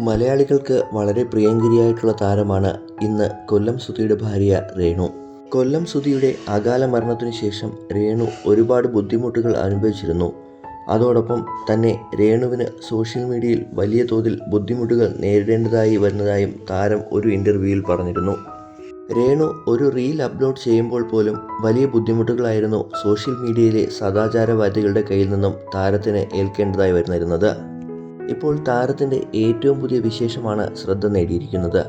മലയാളികൾക്ക് വളരെ പ്രിയങ്കരിയായിട്ടുള്ള താരമാണ് ഇന്ന് കൊല്ലം സുധിയുടെ ഭാര്യ രേണു. കൊല്ലം സുധിയുടെ അകാല മരണത്തിനു ശേഷം രേണു ഒരുപാട് ബുദ്ധിമുട്ടുകൾ അനുഭവിച്ചിരുന്നു. അതോടൊപ്പം തന്നെ രേണുവിന് സോഷ്യൽ മീഡിയയിൽ വലിയ തോതിൽ ബുദ്ധിമുട്ടുകൾ നേരിടേണ്ടതായി വരുന്നതായും താരം ഒരു ഇന്റർവ്യൂവിൽ പറഞ്ഞിരുന്നു. രേണു ഒരു റീൽ അപ്ലോഡ് ചെയ്യുമ്പോൾ പോലും വലിയ ബുദ്ധിമുട്ടുകളായിരുന്നു സോഷ്യൽ മീഡിയയിലെ സദാചാരവാദികളുടെ കയ്യിൽ നിന്നും താരത്തിന് ഏൽക്കേണ്ടതായി വരുന്നിരുന്നത്. ഇപ്പോൾ താരത്തിന്റെ ഏറ്റവും പുതിയ വിശേഷമാണ് ശ്രദ്ധ നേടിയിരിക്കുന്നത്.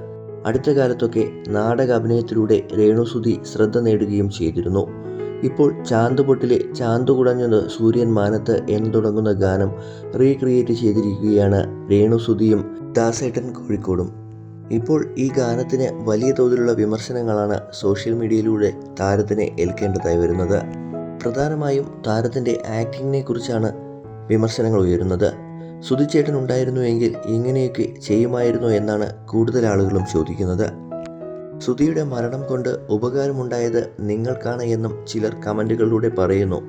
അടുത്ത കാലത്തൊക്കെ നാടക അഭിനയത്തിലൂടെ രേണുസുതി ശ്രദ്ധ നേടുകയും ചെയ്തിരുന്നു. ഇപ്പോൾ ചാന്തുപൊട്ടിലെ ചാന്തു കുടഞ്ഞത് സൂര്യൻ മാനത്ത് എന്ന് തുടങ്ങുന്ന ഗാനം റീക്രിയേറ്റ് ചെയ്തിരിക്കുകയാണ് രേണുസുതിയും ദാസേട്ടൻ കോഴിക്കോടും. ഇപ്പോൾ ഈ ഗാനത്തിന് വലിയ തോതിലുള്ള വിമർശനങ്ങളാണ് സോഷ്യൽ മീഡിയയിലൂടെ താരത്തിനെ ഏൽക്കേണ്ടതായി വരുന്നത്. പ്രധാനമായും താരത്തിന്റെ ആക്ടിങ്ങിനെ കുറിച്ചാണ് വിമർശനങ്ങൾ ഉയരുന്നത്. സുധിച്ചേട്ടൻ ഉണ്ടായിരുന്നുവെങ്കിൽ ഇങ്ങനെയൊക്കെ ചെയ്യുമായിരുന്നു എന്നാണ് കൂടുതൽ ആളുകളും ചോദിക്കുന്നത്. സുധിയുടെ മരണം കൊണ്ട് ഉപകാരമുണ്ടായത് നിങ്ങൾക്കാണ് എന്നും ചിലർ കമന്റുകളിലൂടെ പറയുന്നു.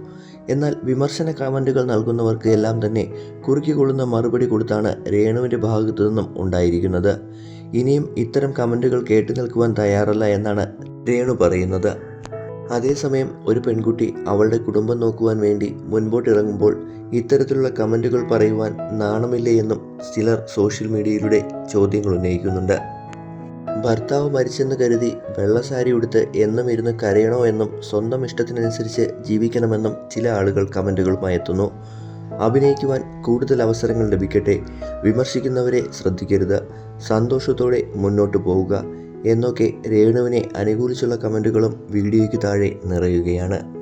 എന്നാൽ വിമർശന കമന്റുകൾ നൽകുന്നവർക്ക് എല്ലാം തന്നെ കുറുക്കിക്കൊള്ളുന്ന മറുപടി കൊടുത്താണ് രേണുവിന്റെ ഭാഗത്തു നിന്നും ഉണ്ടായിരിക്കുന്നത്. ഇനിയും ഇത്തരം കമന്റുകൾ കേട്ടു നിൽക്കുവാൻ തയ്യാറല്ല എന്നാണ് രേണു പറയുന്നത്. അതേസമയം ഒരു പെൺകുട്ടി അവളുടെ കുടുംബം നോക്കുവാൻ വേണ്ടി മുൻപോട്ടിറങ്ങുമ്പോൾ ഇത്തരത്തിലുള്ള കമന്റുകൾ പറയുവാൻ നാണമില്ലേ എന്നും ചിലർ സോഷ്യൽ മീഡിയയിലൂടെ ചോദ്യങ്ങൾ ഉന്നയിക്കുന്നുണ്ട്. ഭർത്താവ് മരിച്ചെന്ന് കരുതി വെള്ളസാരി ഉടുത്ത് എന്നും ഇരുന്ന് കരയണോ എന്നും സ്വന്തം ഇഷ്ടത്തിനനുസരിച്ച് ജീവിക്കണമെന്നും ചില ആളുകൾ കമന്റുകളുമായി എത്തുന്നു. അഭിനയിക്കുവാൻ കൂടുതൽ അവസരങ്ങൾ ലഭിക്കട്ടെ. വിമർശിക്കുന്നവരെ ശ്രദ്ധിക്കരുത്. സന്തോഷത്തോടെ മുന്നോട്ട് പോവുക. എന്നൊക്കെ രേണുവിനെ അനുകൂലിച്ചുള്ള കമന്റുകളും വീഡിയോയ്ക്ക് താഴെ നിറയുകയാണ്.